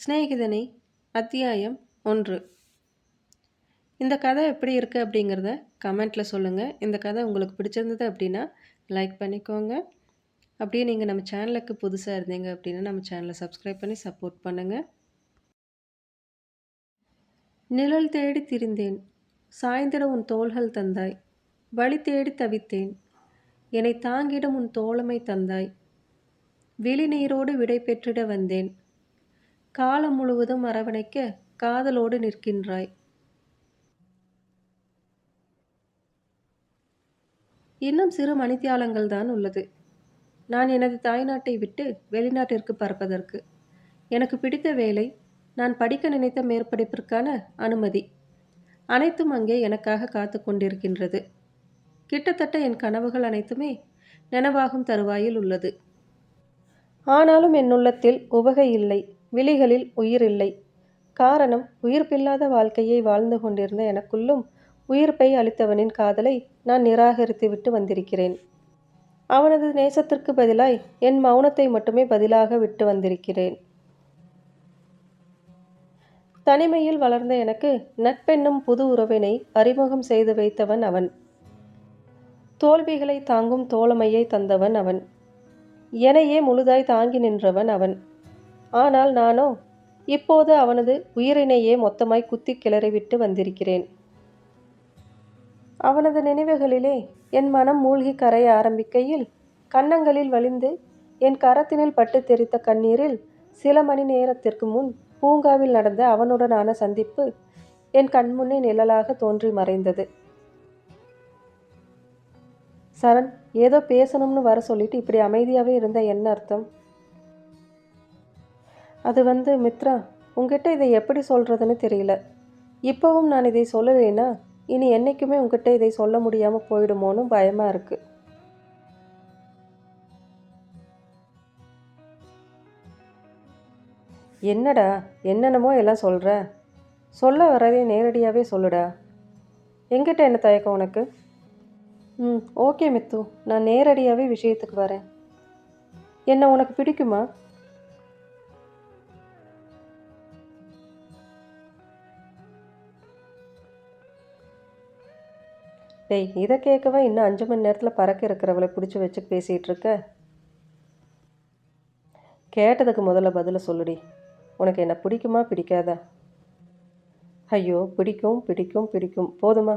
சிநேகிதனை அத்தியாயம் ஒன்று. இந்த கதை எப்படி இருக்குது அப்படிங்கிறத கமெண்ட்டில் சொல்லுங்கள் இந்த கதை உங்களுக்கு பிடிச்சிருந்தது அப்படின்னா லைக் பண்ணிக்கோங்க. அப்படியே நீங்கள் நம்ம சேனலுக்கு புதுசாக இருந்தீங்க அப்படின்னா நம்ம சேனலை சப்ஸ்கிரைப் பண்ணி சப்போர்ட் பண்ணுங்கள் நிழல் தேடி திரிந்தேன். சாய்ந்திட உன் தோள்கள் தந்தாய். வழி தேடி தவித்தேன். என்னை தாங்கிடும் உன் தோழமை தந்தாய். விழி நீரோடு விடை பெற்றிட வந்தேன். காலம் முழுவதும் அரவணைக்க காதலோடு நிற்கின்றாய். இன்னும் சிறு மணித்தியாலங்கள் தான் உள்ளது. நான் எனது தாய்நாட்டை விட்டு வெளிநாட்டிற்கு பறப்பதற்கு. எனக்கு பிடித்த வேலை நான் படிக்க நினைத்த மேற்படிப்பிற்கான அனுமதி. அனைத்தும் அங்கே எனக்காக காத்து கொண்டிருக்கின்றது. கிட்டத்தட்ட என் கனவுகள் அனைத்துமே நனவாகும் தருவாயில் உள்ளது. ஆனாலும் என் உள்ளத்தில் உவகை இல்லை. விழிகளில் உயிர் இல்லை. காரணம் உயிர்ப்பில்லாத வாழ்க்கையை வாழ்ந்து கொண்டிருந்த எனக்குள்ளும் உயிர்ப்பை அளித்தவனின் காதலை நான் நிராகரித்துவிட்டு வந்திருக்கிறேன். அவனது நேசத்திற்கு பதிலாய் என் மௌனத்தை மட்டுமே பதிலாக விட்டு வந்திருக்கிறேன். தனிமையில் வளர்ந்த எனக்கு நட்பென்னும் புது உறவினை அறிமுகம் செய்து வைத்தவன் அவன். தோல்விகளை தாங்கும் தோழமையை தந்தவன் அவன். எனையே முழுதாய் தாங்கி நின்றவன் அவன். ஆனால் நானோ? இப்போது அவனது உயிரினையே மொத்தமாய் குத்தி கிளறிவிட்டு வந்திருக்கிறேன். அவனது நினைவுகளிலே என் மனம் மூழ்கி கரைய ஆரம்பிக்கையில் கன்னங்களில் வழிந்து என் கரத்தினில் பட்டு தெரித்த கண்ணீரில் சில மணி நேரத்திற்கு முன் பூங்காவில் நடந்த அவனுடனான சந்திப்பு என் கண்முன்னே நிழலாக தோன்றி மறைந்தது. சரண் ஏதோ பேசணும்னு வர சொல்லிட்டு இப்படி அமைதியாகவே இருந்த என்ன அர்த்தம்? அது வந்து மித்ரா உங்ககிட்ட இதை எப்படி சொல்கிறதுன்னு தெரியல. இப்போவும் நான் இதை சொல்லலைன்னா இனி என்றைக்குமே உங்ககிட்ட இதை சொல்ல முடியாமல் போயிடுமோன்னு பயமாக இருக்குது என்னடா என்னென்னமோ எல்லாம் சொல்கிற சொல்ல வரதே நேரடியாகவே சொல்லுடா. எங்கிட்ட என்ன தயக்கம் உனக்கு? ம் ஓகே மித்து. நான் நேரடியாகவே விஷயத்துக்கு வரேன். என்ன உனக்கு பிடிக்குமா? டேய் இதை கேட்கவே இன்னும் அஞ்சு மணி நேரத்தில் பறக்க இருக்கிறவளை பிடிச்சி வச்சு பேசிகிட்டு இருக்க கேட்டதுக்கு முதல்ல பதிலை சொல்லுடி. உனக்கு என்ன பிடிக்குமா பிடிக்காதா? ஐயோ பிடிக்கும் பிடிக்கும் பிடிக்கும். போதுமா?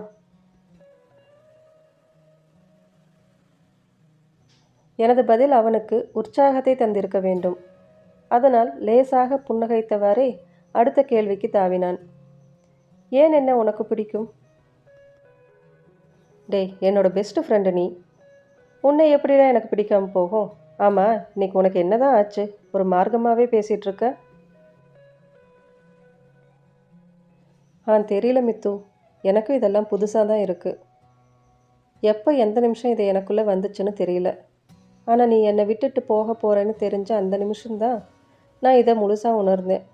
எனது பதில் அவனுக்கு உற்சாகத்தை தந்திருக்க வேண்டும். அதனால் லேசாக புன்னகைத்தவாறே அடுத்த கேள்விக்கு தாவினான். ஏன் என்ன உனக்கு பிடிக்கும்? டேய் என்னோட பெஸ்ட்டு ஃப்ரெண்டு நீ. உன்னை எப்படிடா எனக்கு பிடிக்காமல் போகும்? ஆமாம் இன்னைக்கு உனக்கு என்ன தான் ஆச்சு? ஒரு மார்க்கமாகவே பேசிகிட்ருக்க ஆ தெரியல மித்து. எனக்கும் இதெல்லாம் புதுசாக தான் இருக்குது எப்போ எந்த நிமிஷம் இது எனக்குள்ளே வந்துச்சுன்னு தெரியல. ஆனால் நீ என்னை விட்டுட்டு போக போகிறேன்னு தெரிஞ்ச அந்த நிமிஷம்தான் நான் இதை முழுசாக உணர்ந்தேன்.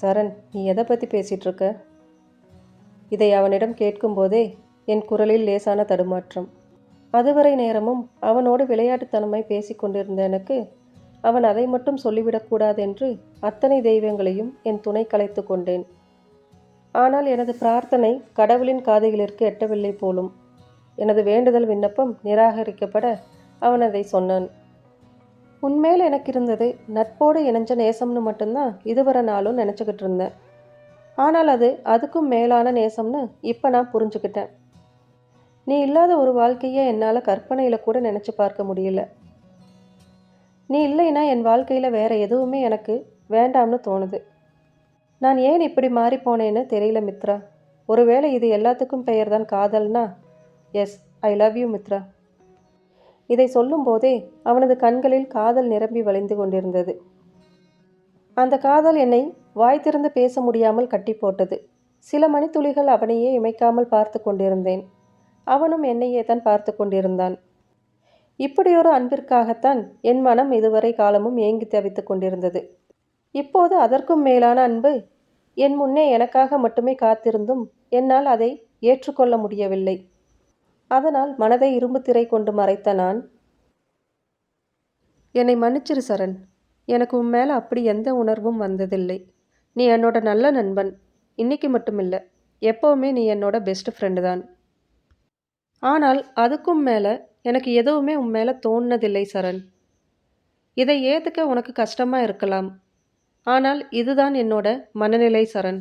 சரண் நீ எதை பற்றி பேசிகிட்ருக்க இதை அவனிடம் கேட்கும்போதே என் குரலில் லேசான தடுமாற்றம். அதுவரை நேரமும் அவனோடு விளையாட்டுத்தனமாய் பேசி கொண்டிருந்த எனக்கு அவன் அதை மட்டும் சொல்லிவிடக்கூடாதென்று அத்தனை தெய்வங்களையும் என் துணை கலைத்து கொண்டேன். ஆனால் எனது பிரார்த்தனை கடவுளின் காதுகளிற்கு எட்டவில்லை போலும். எனது வேண்டுதல் விண்ணப்பம் நிராகரிக்கப்பட அவன் அதை சொன்னான். உன்மேல் எனக்கு இருந்தது நட்போடு இணைஞ்ச நேசம்னு மட்டும்தான் இதுவரை நாளும் நினச்சிக்கிட்டு இருந்தேன் ஆனால் அது அதுக்கும் மேலான நேசம்னு இப்போ நான் புரிஞ்சுக்கிட்டேன். நீ இல்லாத ஒரு வாழ்க்கையை என்னால் கற்பனையில் கூட நினச்சி பார்க்க முடியல. நீ இல்லைன்னா என் வாழ்க்கையில் வேறு எதுவுமே எனக்கு வேண்டாம்னு தோணுது. நான் ஏன் இப்படி மாறி போனேன்னு தெரியல மித்ரா. ஒருவேளை இது எல்லாத்துக்கும் பெயர் தான் காதல்னா yes I love you Mithra. இதை சொல்லும்போதே அவனது கண்களில் காதல் நிரம்பி வழிந்து கொண்டிருந்தது. அந்த காதல் என்னை வாய் திறந்து பேச முடியாமல் கட்டி போட்டது. சில மணித்துளிகள் அவனையே இமைக்காமல் பார்த்து கொண்டிருந்தேன். அவனும் என்னையே தான் பார்த்து கொண்டிருந்தான். இப்படியொரு அன்பிற்காகத்தான் என் மனம் இதுவரை காலமும் ஏங்கி தவித்து கொண்டிருந்தது. இப்போது அதற்கும் மேலான அன்பு என் முன்னே எனக்காக மட்டுமே காத்திருந்தும் என்னால் அதை ஏற்றுக்கொள்ள முடியவில்லை. அதனால் மனதை இரும்பு திரை கொண்டு மறைத்த நான் என்னை மன்னிச்சிரு சரண். எனக்கு உன் மேலே அப்படி எந்த உணர்வும் வந்ததில்லை. நீ என்னோட நல்ல நண்பன். இன்னைக்கு மட்டும் இல்லை எப்போவுமே நீ என்னோட பெஸ்ட் ஃப்ரெண்டு தான். ஆனால் அதுக்கும் மேலே எனக்கு எதுவுமே உன் மேலே தோணுனதில்லை சரண். இதை ஏற்றுக்க உனக்கு கஷ்டமாக இருக்கலாம். ஆனால் இதுதான் என்னோட மனநிலை சரண்.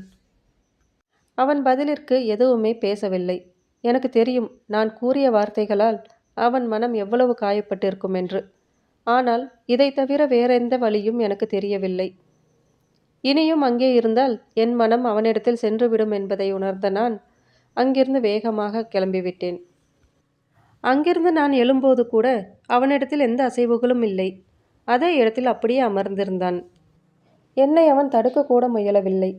அவன் பதிலிற்கு எதுவுமே பேசவில்லை. எனக்கு தெரியும் நான் கூறிய வார்த்தைகளால் அவன் மனம் எவ்வளவு காயப்பட்டிருக்கும் என்று. ஆனால் இதை தவிர வேறெந்த வழியும் எனக்கு தெரியவில்லை. இனியும் அங்கே இருந்தால் என் மனம் அவனிடத்தில் சென்றுவிடும் என்பதை உணர்ந்த நான் அங்கிருந்து வேகமாக கிளம்பிவிட்டேன். அங்கிருந்து நான் எழும்போது கூட அவனிடத்தில் எந்த அசைவுகளும் இல்லை. அதே இடத்தில் அப்படியே அமர்ந்திருந்தான். என்னை அவன் தடுக்கக்கூட முயலவில்லை.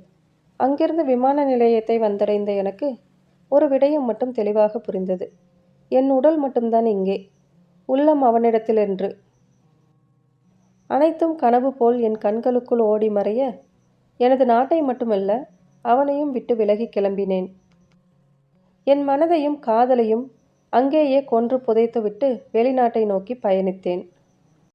அங்கிருந்து விமான நிலையத்தை வந்தடைந்த எனக்கு ஒரு விடயம் மட்டும் தெளிவாக புரிந்தது. என் உடல் மட்டும்தான் இங்கே. உள்ளம் அவனிடத்தில் என்று அனைத்தும் கனவு போல் என் கண்களுக்குள் ஓடி மறைய எனது நாட்டை மட்டுமல்ல அவனையும் விட்டு விலகி கிளம்பினேன். என் மனதையும் காதலையும் அங்கேயே கொன்று புதைத்துவிட்டு வெளிநாட்டை நோக்கி பயணித்தேன்.